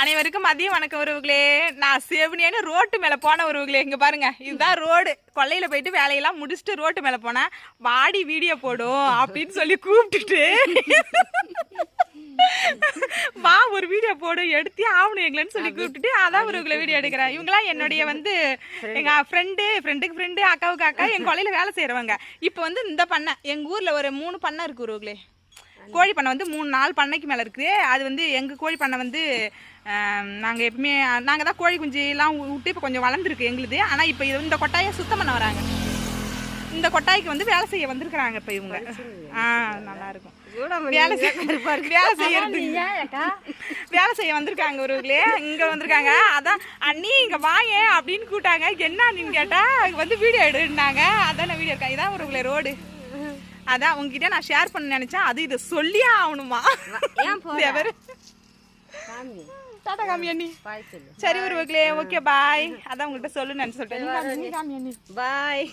அனைவருக்கும் மதிய வணக்கம் உறவுகளே. நான் சேவனியான ரோட்டு மேலே போன உறவுகளே. இங்கே பாருங்க இதுதான் ரோடு. கொல்லையில போயிட்டு வேலையெல்லாம் முடிச்சுட்டு ரோட்டு மேலே போனேன் வாடி வீடியோ போடும் அப்படின்னு சொல்லி கூப்பிட்டுட்டு. வா ஒரு வீடியோ போடு எடுத்தே ஆகணும் எங்களன்னு சொல்லி கூப்பிட்டுட்டு அதான் உறவுகளை வீடியோ எடுக்கிறேன். இவங்களாம் என்னுடைய வந்து எங்க ஃப்ரெண்டு ஃப்ரெண்டுக்கு ஃப்ரெண்டு அக்காவுக்கு அக்கா என் கொல்லையில வேலை செய்யறவங்க இப்போ வந்து இந்த பண்ணை எங்க ஊர்ல ஒரு மூணு பண்ணை இருக்கு உறவுகளே. கோழி பண்ணை வந்து மூணு நாலு பண்ணைக்கு மேலே இருக்குது. அது வந்து எங்கள் கோழி பண்ணை வந்து நாங்கள் எப்பவுமே நாங்கள் தான் கோழி குஞ்சுலாம் விட்டு இப்போ கொஞ்சம் வளர்ந்துருக்கு எங்களுது. ஆனால் இப்போ இது இந்த கொட்டாயை சுத்தம் பண்ண வராங்க. இந்த கொட்டாய்க்கு வந்து வேலை செய்ய வந்திருக்கிறாங்க இப்போ இவங்க. ஆ நல்லா இருக்கும் வேலை செய்ய வேலை செய்யறது. வேலை செய்ய வந்திருக்காங்க ஒருவர்களே இங்க வந்திருக்காங்க. அதான் அண்ணி இங்க வாங்க அப்படின்னு கூட்டாங்க என்ன அண்ணின்னு கேட்டா இங்க வந்து வீடியோ எடுன்னாங்க. அதான் வீடியோ இருக்கேன் இதான் ஒருவர்களே ரோடு. அதான் உங்ககிட்ட நான் ஷேர் பண்ண நினைச்சேன். அது இதை சொல்லியே ஆகணுமா? எவரு? டாடா காமி அண்ணி. சரி ஒருவர்களே ஓகே பாய் அதான் உங்கள்கிட்ட சொல்லுன்னு நினைச்சு சொல்லிட்டேன் பாய்.